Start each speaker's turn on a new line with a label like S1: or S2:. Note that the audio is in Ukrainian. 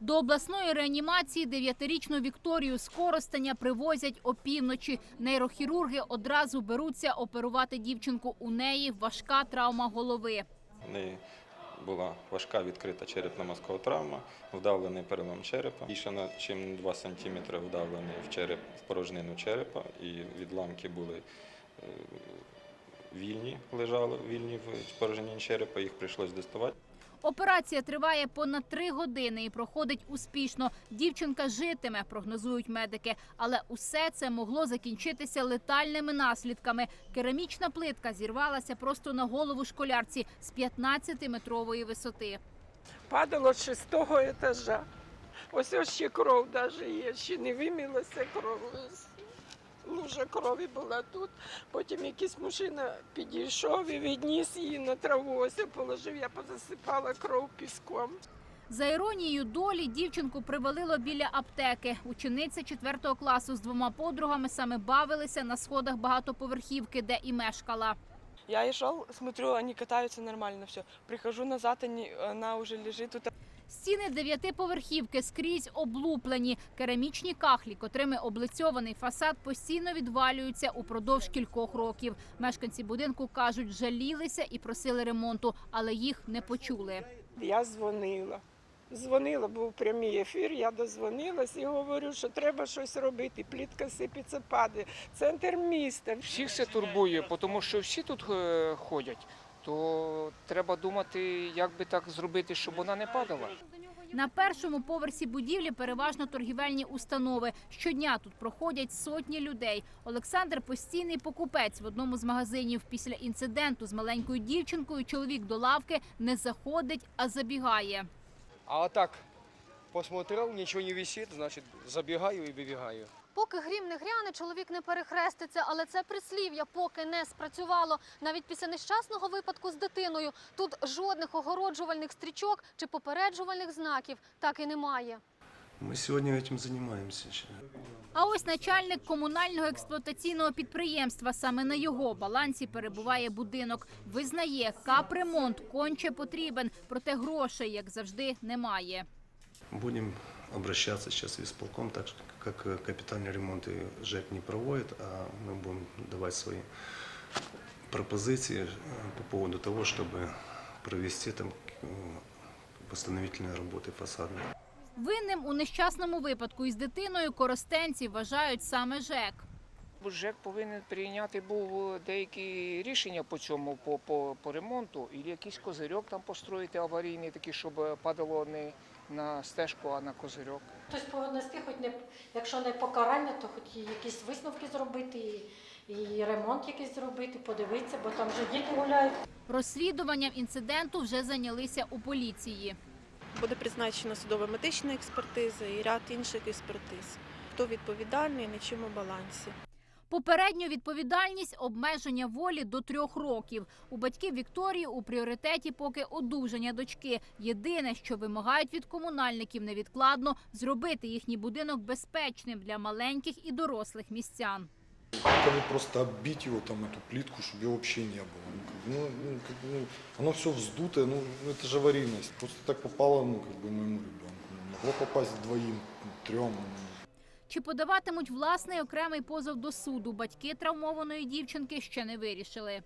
S1: До обласної реанімації дев'ятирічну Вікторію з привозять опівночі. Нейрохірурги одразу беруться оперувати дівчинку. У неї важка травма голови.
S2: В неї була важка відкрита черепно-мозкова травма, вдавлений перелом черепа. Більше на чим 2 см вдавлений в череп в порожнину черепа, і відламки були е, вільні, лежали вільні в порожнині черепа. Їх прийшлось доставати.
S1: Операція триває понад три години і проходить успішно. Дівчинка житиме, прогнозують медики. Але усе це могло закінчитися летальними наслідками. Керамічна плитка зірвалася просто на голову школярці з 15-метрової висоти.
S3: падало з шестого етажа. Ось ось ще кров навіть є, ще не вимілася кров. Лужа крові була тут. Потім якийсь мужчина підійшов і відніс її на траву. Ось я положив, я позасипала кров піском.
S1: За іронією долі дівчинку привалило біля аптеки. Учениця 4 класу з двома подругами саме бавилися на сходах багатоповерхівки, де і мешкала.
S4: Я шел, смотрю, они катаются нормально все. Прихожу назад, они, она уже лежит тут.
S1: Стіни дев'ятиповерхівки скрізь облуплені. Керамічні кахлі, котрими облицьований фасад, постійно відвалюються упродовж кількох років. Мешканці будинку кажуть, жалілися і просили ремонту, але їх не почули.
S3: Я дзвонила. Дзвонила, був прямий ефір, я дозвонилась і говорю, що треба щось робити. Плітка сипеться, падає. Центр міста.
S5: Всіх це турбує, тому що всі тут е, ходять. То треба думати, як би так зробити, щоб вона не падала.
S1: На першому поверсі будівлі переважно торгівельні установи. Щодня тут проходять сотні людей. Олександр постійний покупець в одному з магазинів. Після інциденту з маленькою дівчинкою чоловік до лавки не заходить, а забігає.
S6: А так посмотрел, ничего не висит, значит, забегаю и выбегаю.
S7: Поки грім не гряне, чоловік не перехреститься, але це прислів'я поки не спрацювало. Навіть після нещасного випадку з дитиною тут жодних огороджувальних стрічок чи попереджувальних знаків так і немає.
S8: Мы сегодня этим занимаемся.
S1: А ось начальник комунального експлуатаційного підприємства. Саме на його балансі перебуває будинок. Визнає, капремонт конче потрібен, проте грошей, як завжди, немає.
S8: Будем обращаться сейчас в исполком, так же, как э, капитальные ремонты ЖЭК не проводит, а мы будем давать свои пропозиции э, по поводу того, чтобы провести там э, восстановительные работы фасадные.
S1: Винним у нещасному випадку із дитиною коростенці вважають саме ЖЕК.
S5: Бо ЖЕК повинен прийняти був деякі рішення по цьому, по, по, по ремонту, і якийсь козирьок там построїти аварійний, такий, щоб падало не на стежку, а на козирьок.
S9: Хтось повинен нести, хоч не якщо не покарання, то хоч і якісь висновки зробити, і, і ремонт якийсь зробити, подивитися, бо там вже діти гуляють.
S1: Розслідуванням інциденту вже зайнялися у поліції.
S4: Буде призначена судова медична експертиза і ряд інших експертиз. Хто відповідальний, на чому балансі.
S1: Попередню відповідальність обмеження волі до трьох років. У батьків Вікторії у пріоритеті поки одужання дочки. Єдине, що вимагають від комунальників невідкладно зробити їхній будинок безпечним для маленьких і дорослих містян.
S10: Кого просто оббить его, там, эту плитку, чтобы ее вообще не было. Ну, как бы, ну, ну, как бы, ну, оно все вздутое, ну, это же аварийность. Просто так попало, ну, как бы, моему ребенку. Ну, Могло попасть двоим, трем.
S1: Чи подаватимуть власний окремий позов до суду? Батьки травмованої дівчинки ще не вирішили.